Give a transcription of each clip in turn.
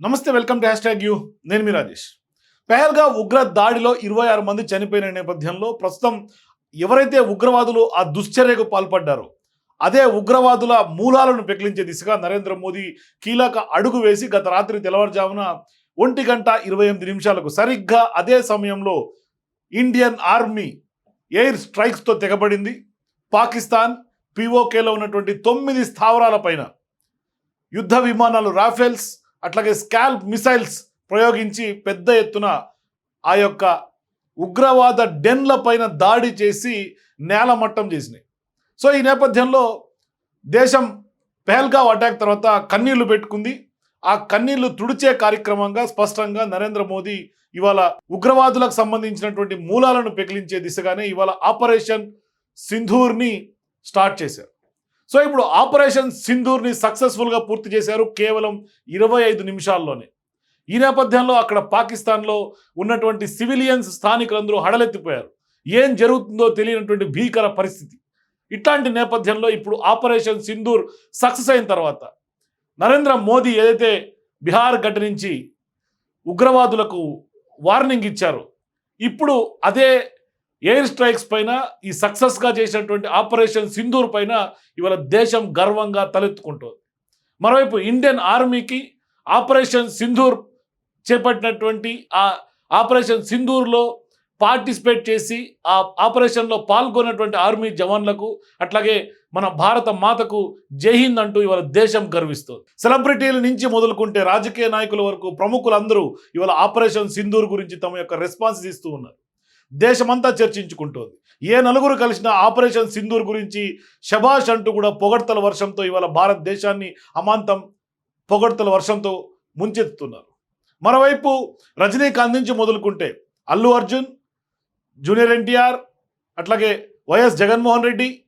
నమస్తే welcome to hash tag you. నేను మీ రాజేష్. పెహల్గా ఉగ్ర దాడిలో ఇరవై ఆరు మంది చనిపోయిన నేపథ్యంలో ప్రస్తుతం ఎవరైతే ఉగ్రవాదులు ఆ దుశ్చర్యకు పాల్పడ్డారో అదే ఉగ్రవాదుల మూలాలను పెకిలించే దిశగా నరేంద్ర మోదీ కీలక అడుగు వేసి గత రాత్రి తెల్లవారుజామున ఒంటి గంట ఇరవై ఎనిమిది నిమిషాలకు సరిగ్గా అదే సమయంలో ఇండియన్ ఆర్మీ ఎయిర్ స్ట్రైక్స్తో తెగబడింది. పాకిస్తాన్ పిఓకేలో ఉన్నటువంటి తొమ్మిది స్థావరాల పైన యుద్ధ విమానాలు రాఫెల్స్ అట్లాగే స్కాల్ప్ మిసైల్స్ ప్రయోగించి పెద్ద ఎత్తున ఆ యొక్క ఉగ్రవాద డెన్ల పైన దాడి చేసి నేలమట్టం చేసినాయి. సో ఈ నేపథ్యంలో దేశం పెహల్గావ్ అటాక్ తర్వాత కన్నీళ్ళు పెట్టుకుంది. ఆ కన్నీళ్ళు తుడిచే కార్యక్రమంగా స్పష్టంగా నరేంద్ర మోదీ ఇవాళ ఉగ్రవాదులకు సంబంధించినటువంటి మూలాలను పెకిలించే దిశగానే ఇవాళ ఆపరేషన్ సింధూర్ని స్టార్ట్ చేశారు. సో ఇప్పుడు ఆపరేషన్ సింధూర్ని సక్సెస్ఫుల్గా పూర్తి చేశారు కేవలం ఇరవై ఐదు నిమిషాల్లోనే. ఈ నేపథ్యంలో అక్కడ పాకిస్తాన్లో ఉన్నటువంటి సివిలియన్స్ స్థానికులందరూ హడలెత్తిపోయారు. ఏం జరుగుతుందో తెలియనటువంటి భీకర పరిస్థితి. ఇట్లాంటి నేపథ్యంలో ఇప్పుడు ఆపరేషన్ సింధూర్ సక్సెస్ అయిన తర్వాత నరేంద్ర మోదీ ఏదైతే బీహార్ గడ్డ నుంచి ఉగ్రవాదులకు వార్నింగ్ ఇచ్చారో ఇప్పుడు అదే ఎయిర్ స్ట్రైక్స్ పైన ఈ సక్సెస్గా చేసినటువంటి ఆపరేషన్ సింధూర్ పైన ఇవాళ దేశం గర్వంగా తలెత్తుకుంటుంది. మరోవైపు ఇండియన్ ఆర్మీకి ఆపరేషన్ సింధూర్ చేపట్టినటువంటి ఆ ఆపరేషన్ సింధూర్లో పార్టిసిపేట్ చేసి ఆ ఆపరేషన్లో పాల్గొన్నటువంటి ఆర్మీ జవాన్లకు అట్లాగే మన భారత మాతకు జైహింద్ అంటూ ఇవాళ దేశం గర్విస్తుంది. సెలబ్రిటీల నుంచి మొదలుకుంటే రాజకీయ నాయకుల వరకు ప్రముఖులందరూ ఇవాళ ఆపరేషన్ సింధూర్ గురించి తమ యొక్క రెస్పాన్స్ ఇస్తూ ఉన్నారు. దేశమంతా చర్చించుకుంటోంది. ఏ నలుగురు కలిసిన ఆపరేషన్ సింధూర్ గురించి శభాష్ అంటూ కూడా పొగడ్తల వర్షంతో ఇవాళ భారతదేశాన్ని అమాంతం పొగడ్తల వర్షంతో ముంచెత్తుతున్నారు. మరోవైపు రజనీకాంత్ నుంచి మొదలుకుంటే అల్లు అర్జున్ జూనియర్ ఎన్టీఆర్ అట్లాగే వైఎస్ జగన్మోహన్ రెడ్డి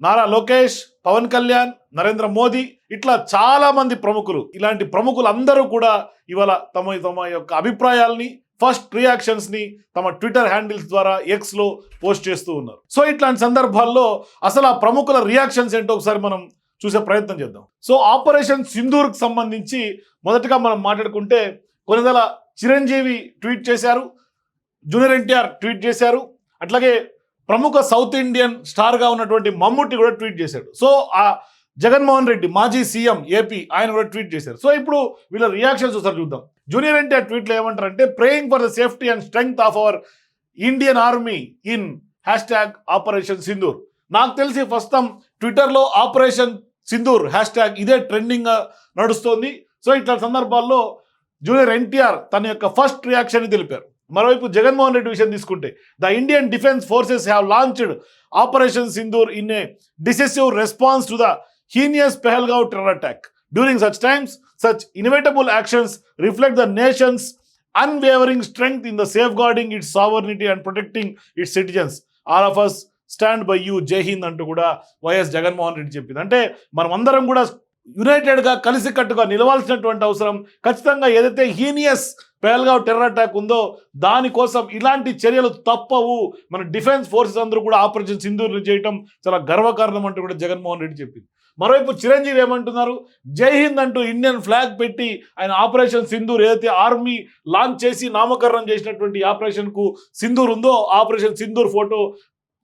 నారా లోకేష్ పవన్ కళ్యాణ్ నరేంద్ర మోదీ ఇట్లా చాలామంది ప్రముఖులు. ఇలాంటి ప్రముఖులందరూ కూడా ఇవాళ తమ తమ యొక్క అభిప్రాయాల్ని ఫస్ట్ రియాక్షన్స్ని తమ ట్విట్టర్ హ్యాండిల్స్ ద్వారా ఎక్స్లో పోస్ట్ చేస్తూ ఉన్నారు. సో ఇట్లాంటి సందర్భాల్లో అసలు ఆ ప్రముఖుల రియాక్షన్స్ ఏంటో ఒకసారి మనం చూసే ప్రయత్నం చేద్దాం. సో ఆపరేషన్ సింధూర్కి సంబంధించి మొదటగా మనం మాట్లాడుకుంటే కొనిదల చిరంజీవి ట్వీట్ చేశారు జూనియర్ ఎన్టీఆర్ ట్వీట్ చేశారు అట్లాగే ప్రముఖ సౌత్ ఇండియన్ స్టార్గా ఉన్నటువంటి మమ్ముట్టి కూడా ట్వీట్ చేశాడు. సో ఆ జగన్మోహన్ రెడ్డి మాజీ సీఎం ఏపీ ఆయన కూడా ట్వీట్ చేశారు. సో ఇప్పుడు వీళ్ళ రియాక్షన్స్ ఒకసారి చూద్దాం. జూనియర్ ఎన్టీఆర్ ట్వీట్లో ఏమంటారంటే praying for the safety and strength of our Indian army in hashtag operation Sindoor నాకు తెలిసి ప్రస్తుతం ట్విట్టర్లో ఆపరేషన్ సింధూర్ హ్యాష్ ట్యాగ్ ఇదే ట్రెండింగ్ నడుస్తోంది. సో ఇట్లా సందర్భాల్లో జూనియర్ ఎన్టీఆర్ తన యొక్క ఫస్ట్ రియాక్షన్ తెలిపారు. మరోవైపు జగన్మోహన్ రెడ్డి విషయం తీసుకుంటే the Indian defence forces have launched operation Sindoor in a decisive response to the heinous Pahalgam terror attack during such times such inevitable actions reflect the nation's unwavering strength in the safeguarding its sovereignty and protecting its citizens all of us stand by you Jai Hind అంటూ కూడా YS Jaganmohan Reddy చెప్పింది. అంటే మనం అందరం కూడా యునైటెడ్గా కలిసికట్టుగా నిలవాల్సినటువంటి అవసరం ఖచ్చితంగా ఏదైతే హీనియస్ పేల్గావ్ టెర్రర్ అటాక్ ఉందో దానికోసం ఇలాంటి చర్యలు తప్పవు. మన డిఫెన్స్ ఫోర్సెస్ అందరూ కూడా ఆపరేషన్ సింధూర్ని చేయటం చాలా గర్వకారణం అంటూ కూడా జగన్మోహన్ రెడ్డి చెప్పింది. మరోవైపు చిరంజీవి ఏమంటున్నారు? జై హింద్ అంటూ ఇండియన్ ఫ్లాగ్ పెట్టి ఆయన ఆపరేషన్ సింధూర్ ఏదైతే ఆర్మీ లాంచ్ చేసి నామకరణం చేసినటువంటి ఆపరేషన్కు సింధూర్ ఉందో operation Sindoor photo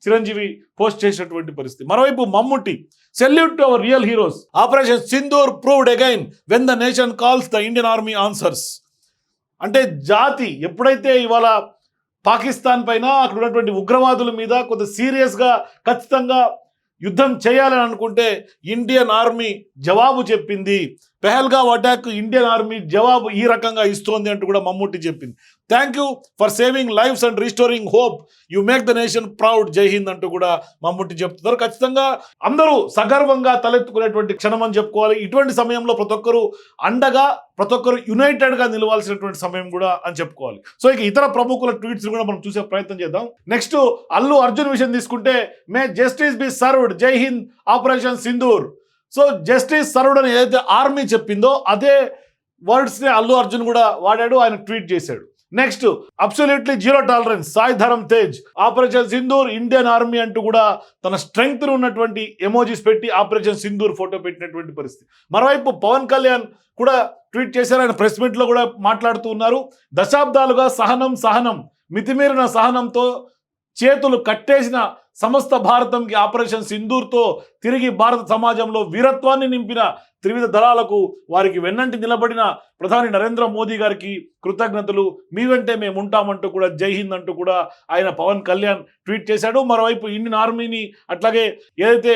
Chiranjeevi post చేసినటువంటి పరిస్థితి. మరోవైపు Mammootty salute to our real heroes. Operation Sindoor proved again when the nation calls the Indian army answers. అంటే జాతి ఎప్పుడైతే ఇవాళ పాకిస్తాన్ పైన అక్కడ ఉన్నటువంటి ఉగ్రవాదుల మీద కొంత సీరియస్గా ఖచ్చితంగా యుద్ధం చేయాలని అనుకుంటే ఇండియన్ ఆర్మీ జవాబు చెప్పింది. పెహల్గా అటాక్ ఇండియన్ ఆర్మీ జవాబు ఈ రకంగా ఇస్తోంది అంటూ కూడా మమ్ముట్టి చెప్పింది. Thank you for saving lives and restoring hope you make the nation proud Jai Hind అంటూ కూడా మమ్ముట్టి చెప్తున్నారు. ఖచ్చితంగా అందరూ సగర్వంగా తలెత్తుకునేటువంటి క్షణం అని చెప్పుకోవాలి. ఇటువంటి సమయంలో ప్రతి ఒక్కరు అండగా ప్రతి ఒక్కరు యునైటెడ్గా నిలవాల్సినటువంటి సమయం కూడా అని చెప్పుకోవాలి. సో ఇక ఇతర ప్రముఖుల ట్వీట్స్ కూడా మనం చూసే ప్రయత్నం చేద్దాం. నెక్స్ట్ అల్లు అర్జున్ విషయం తీసుకుంటే మే justice be served Jai Hind operation Sindoor so justice served అని ఏదైతే ఆర్మీ చెప్పిందో అదే వర్డ్స్ని అల్లు అర్జున్ కూడా వాడాడు ఆయన ట్వీట్ చేశాడు. Next absolutely zero tolerance Sai Dharam Tej. Operation Sindoor Indian army అంటూ కూడా తన స్ట్రెంగ్త్ ఉన్నటువంటి ఎమోజీస్ పెట్టి ఆపరేషన్ సింధూర్ ఫోటో పెట్టినటువంటి పరిస్థితి. మరోవైపు పవన్ కళ్యాణ్ కూడా ట్వీట్ చేశారు ఆయన ప్రెస్ మీట్లో కూడా మాట్లాడుతూ ఉన్నారు. దశాబ్దాలుగా సహనం సహనం మితిమీరిన సహనంతో చేతులు కట్టేసిన సమస్త భారతంకి ఆపరేషన్ సింధూర్తో తిరిగి భారత సమాజంలో వీరత్వాన్ని నింపిన త్రివిధ దళాలకు వారికి వెన్నంటి నిలబడిన ప్రధాని నరేంద్ర మోదీ గారికి కృతజ్ఞతలు. మీ వెంటే మేము ఉంటామంటూ కూడా జై హింద్ అంటూ కూడా ఆయన పవన్ కళ్యాణ్ ట్వీట్ చేశాడు. మరోవైపు ఇండియన్ ఆర్మీని అట్లాగే ఏదైతే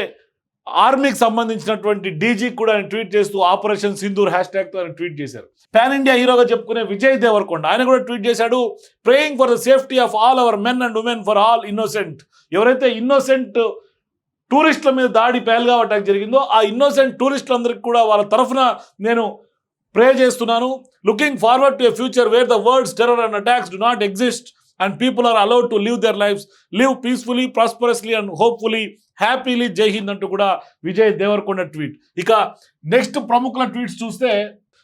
ఆర్మీకి సంబంధించినటువంటి డీజీ కూడా ఆయన ట్వీట్ చేస్తూ ఆపరేషన్ సింధూర్ హ్యాష్ ట్యాగ్తో ఆయన ట్వీట్ చేశారు. పాన్ ఇండియా హీరోగా చెప్పుకునే విజయ్ దేవరకొండ ఆయన కూడా ట్వీట్ చేశాడు praying for the safety of all our men and women for all innocent ఎవరైతే ఇన్నోసెంట్ టూరిస్టుల మీద దాడి పేల్గా అటాక్ జరిగిందో ఆ ఇన్నోసెంట్ టూరిస్టులందరికీ కూడా వాళ్ళ తరఫున నేను ప్రే చేస్తున్నాను. Looking forward to a future where the words terror and attacks do not exist and people are allowed to live their lives live peacefully prosperously and hopefully happily Jai Hind అంటూ కూడా Vijay Deverakonda tweet. ఇక next ప్రముఖుల tweets చూస్తే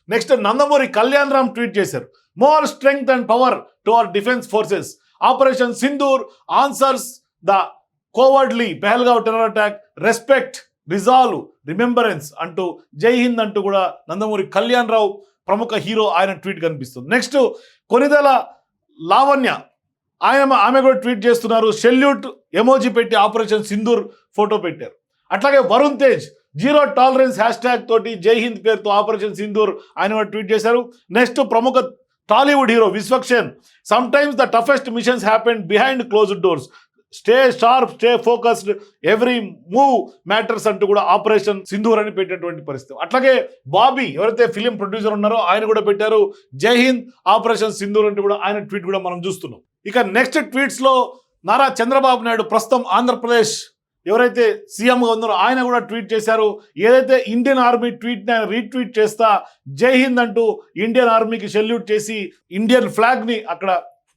next Nandamuri Kalyan Ram tweet చేశారు. More strength and power to our defence forces. Operation Sindoor answers the cowardly Pahalgam terror attack respect resolve remembrance అంటూ జై హింద్ అంటూ కూడా నందమూరి కళ్యాణ్ రావు ప్రముఖ హీరో ఆయన ట్వీట్ కనిపిస్తుంది. నెక్స్ట్ కొనిదెల లావణ్య ఆయన ఆమె కూడా ట్వీట్ చేస్తున్నారు. సెల్యూట్ ఎమోజీ పెట్టి ఆపరేషన్ సింధూర్ ఫోటో పెట్టారు. అట్లాగే Varun Tej zero tolerance hashtag తోటి జై హింద్ పేరుతో ఆపరేషన్ సింధూర్ ఆయన కూడా ట్వీట్ చేశారు. నెక్స్ట్ ప్రముఖ Tollywood hero Vishwaksen sometimes the toughest missions happen behind closed doors stay sharp stay focused every move matters అంటూ కూడా ఆపరేషన్ సింధూర్ అని పెట్టినటువంటి పరిస్థితి. అట్లాగే బాబీ ఎవరైతే ఫిలిం ప్రొడ్యూసర్ ఉన్నారో ఆయన కూడా పెట్టారు. జై హింద్ ఆపరేషన్ సింధూర్ అంటూ కూడా ఆయన ట్వీట్ కూడా మనం చూస్తున్నాం. ఇక నెక్స్ట్ ట్వీట్స్లో నారా చంద్రబాబు నాయుడు ప్రస్తుతం ఆంధ్రప్రదేశ్. ఎవరైతే సీఎంగా ఉన్నారో ఆయన కూడా ట్వీట్ చేశారు. ఏదైతే ఇండియన్ ఆర్మీ ట్వీట్ని ఆయన రీట్వీట్ చేస్తా జై హింద్ అంటూ ఇండియన్ ఆర్మీకి సెల్యూట్ చేసి ఇండియన్ ఫ్లాగ్ని అక్కడ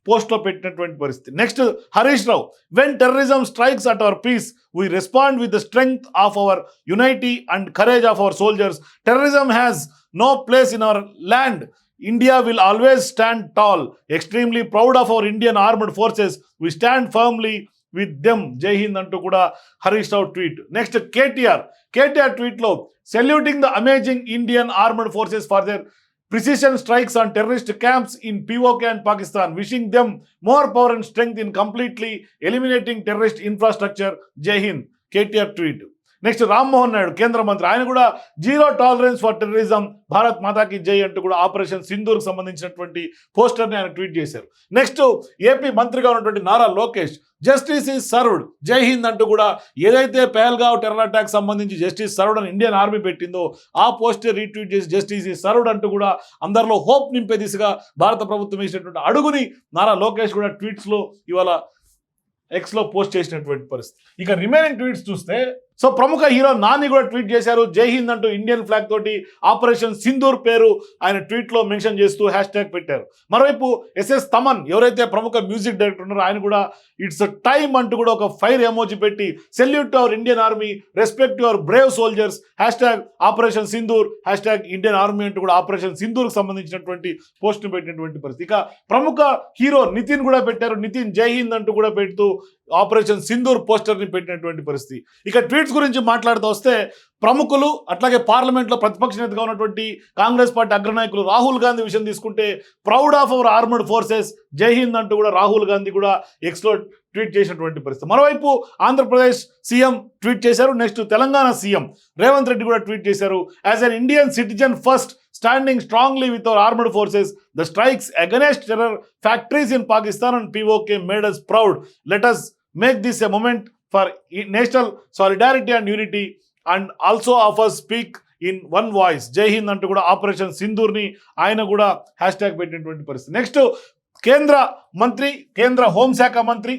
పోస్ట్లో పెట్టినటువంటి పరిస్థితి. Next Harish Rao when terrorism strikes at our peace we respond with the strength of our unity and courage of our soldiers terrorism has no place in our land India will always stand tall extremely proud of our Indian armed forces we stand firmly with them Jai Hind అంటూ కూడా Harish Rao tweet next KTR KTR ట్వీట్లో saluting the amazing Indian armed forces for their precision strikes on terrorist camps in POK and Pakistan, wishing them more power and strength in completely eliminating terrorist infrastructure. Jai Hind, KTR tweet. Next Rammohan Naidu కేంద్ర మంత్రి. ఆయన కూడా zero tolerance for terrorism Bharat మాతాకి జై అంటూ కూడా operation సింధూర్కి సంబంధించినటువంటి పోస్టర్ని ఆయన ట్వీట్ చేశారు. నెక్స్ట్ ఏపీ మంత్రిగా ఉన్నటువంటి Nara Lokesh justice is served Jai Hind అంటూ కూడా ఏదైతే పెహల్గావ్ టెర్రర్ అటాక్ సంబంధించి జస్టిస్ సర్వ్డ్ అని ఇండియన్ ఆర్మీ పెట్టిందో ఆ పోస్టర్ రీట్వీట్ చేసి జస్టిస్ ఈజ్ సర్వ్డ్ అంటూ కూడా అందరిలో హోప్ నింపే దిశగా భారత ప్రభుత్వం వేసినటువంటి అడుగుని నారా లోకేష్ కూడా ట్వీట్స్లో ఇవాళ ఎక్స్లో పోస్ట్ చేసినటువంటి పరిస్థితి. ఇక రిమైనింగ్ ట్వీట్స్ చూస్తే సో ప్రముఖ హీరో నాని కూడా ట్వీట్ చేశారు. జై హింద్ అంటూ ఇండియన్ ఫ్లాగ్ తోటి ఆపరేషన్ సింధూర్ పేరు ఆయన ట్వీట్లో మెన్షన్ చేస్తూ హ్యాష్ ట్యాగ్ పెట్టారు. మరోవైపు ఎస్ఎస్ తమన్ ఎవరైతే ప్రముఖ మ్యూజిక్ డైరెక్టర్ ఉన్నారో ఆయన కూడా ఇట్స్ టైమ్ అంటూ కూడా ఒక ఫైర్ ఎమోజీ పెట్టి salute to our Indian army respect your brave soldiers hashtag operation Sindoor hashtag Indian army అంటూ కూడా ఆపరేషన్ సింధూర్కి సంబంధించినటువంటి పోస్ట్ను పెట్టినటువంటి పరిస్థితి. ఇక ప్రముఖ హీరో నితిన్ కూడా పెట్టారు. నితిన్ జై హింద్ అంటూ కూడా పెడుతూ ఆపరేషన్ సింధూర్ పోస్టర్ని పెట్టినటువంటి పరిస్థితి. ఇక ట్వీట్స్ గురించి మాట్లాడుతూ వస్తే ప్రముఖులు అట్లాగే పార్లమెంట్లో ప్రతిపక్ష నేతగా ఉన్నటువంటి కాంగ్రెస్ పార్టీ అగ్రనాయకులు రాహుల్ గాంధీ విషయం తీసుకుంటే proud of our armoured forces Jai Hind అంటూ కూడా రాహుల్ గాంధీ కూడా ఎక్స్లో ట్వీట్ చేసినటువంటి పరిస్థితి. మరోవైపు ఆంధ్రప్రదేశ్ సీఎం ట్వీట్ చేశారు నెక్స్ట్ తెలంగాణ సీఎం రేవంత్ రెడ్డి కూడా ట్వీట్ చేశారు. As an Indian citizen first standing strongly with our armed forces the strikes against terror factories in Pakistan and PoK made us proud let us make this a moment for national solidarity and unity and also of us speak in one voice Jai Hind అంటూ కూడా operation సింధూర్ని ఆయన కూడా hash tag పెట్టినటువంటి పరిస్థితి. Next కేంద్ర మంత్రి కేంద్ర హోంశాఖ మంత్రి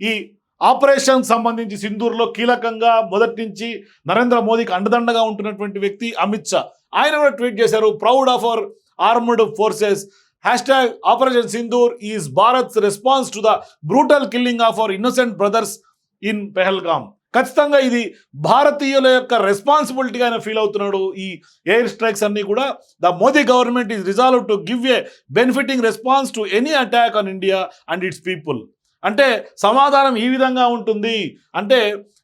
ఈ ఆపరేషన్ సంబంధించి సింధూర్లో కీలకంగా మొదటి నుంచి నరేంద్ర మోదీకి అండదండగా ఉంటున్నటువంటి వ్యక్తి అమిత్ షా. ఆయన కూడా ట్వీట్ చేశారు proud of our armed forces hashtag operation Sindoor is Bharat response to the brutal killing of our innocent brothers in Pahalgam ఖచ్చితంగా ఇది భారతీయుల యొక్క రెస్పాన్సిబిలిటీగా ఆయన ఫీల్ అవుతున్నాడు. ఈ ఎయిర్ స్ట్రైక్స్ అన్ని కూడా the Modi government is resolve to give a benefiting response to any attack on India and its people అంటే సమాధానం ఈ విధంగా ఉంటుంది. అంటే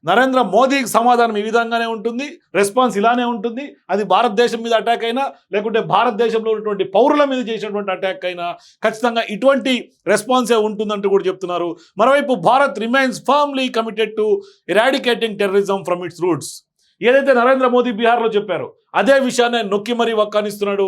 నరేంద్ర మోదీకి సమాధానం ఈ విధంగానే ఉంటుంది. రెస్పాన్స్ ఇలానే ఉంటుంది. అది భారతదేశం మీద అటాక్ అయినా లేకుంటే భారతదేశంలో ఉన్నటువంటి పౌరుల మీద చేసినటువంటి అటాక్ అయినా ఖచ్చితంగా ఇటువంటి రెస్పాన్సే ఉంటుందంటూ కూడా చెప్తున్నారు. మరోవైపు Bharat remains firmly committed to eradicating terrorism from its roots ఏదైతే నరేంద్ర మోదీ బీహార్లో చెప్పారో అదే విషయాన్ని నొక్కి మరీ వక్కానిస్తున్నాడు.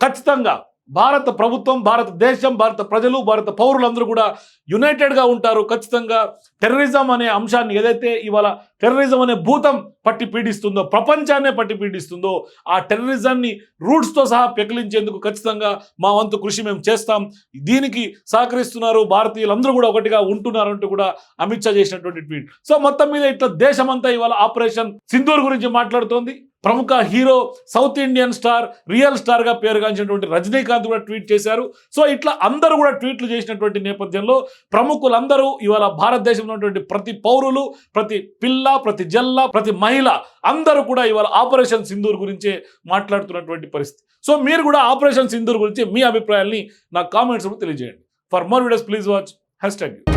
ఖచ్చితంగా భారత ప్రభుత్వం భారతదేశం భారత ప్రజలు భారత పౌరులందరూ కూడా యునైటెడ్గా ఉంటారు. ఖచ్చితంగా టెర్రరిజం అనే అంశాన్ని ఏదైతే ఇవాళ టెర్రరిజం అనే భూతం పట్టి పీడిస్తుందో ప్రపంచాన్నే పట్టి పీడిస్తుందో ఆ టెర్రరిజాన్ని రూట్స్తో సహా పెకిలించేందుకు ఖచ్చితంగా మా వంతు కృషి మేము చేస్తాం. దీనికి సహకరిస్తున్నారు భారతీయులందరూ కూడా ఒకటిగా ఉంటున్నారంటూ కూడా అమిత్ షా చేసినటువంటి ట్వీట్. సో మొత్తం మీద ఇట్లా దేశమంతా ఇవాళ ఆపరేషన్ సింధూర్ గురించి మాట్లాడుతోంది. ప్రముఖ hero south Indian star real స్టార్గా పేరుగాంచినటువంటి రజనీకాంత్ కూడా ట్వీట్ చేశారు. సో ఇట్లా అందరూ కూడా ట్వీట్లు చేసినటువంటి నేపథ్యంలో ప్రముఖులందరూ ఇవాళ భారతదేశంలో ఉన్నటువంటి ప్రతి పౌరులు ప్రతి పిల్ల ప్రతి జల్ల ప్రతి మహిళ అందరూ కూడా ఇవాళ ఆపరేషన్ సింధూర్ గురించే మాట్లాడుతున్నటువంటి పరిస్థితి. సో మీరు కూడా ఆపరేషన్ సింధూర్ గురించి మీ అభిప్రాయాల్ని నా కామెంట్స్ తెలియజేయండి. For more videos please watch. Hashtag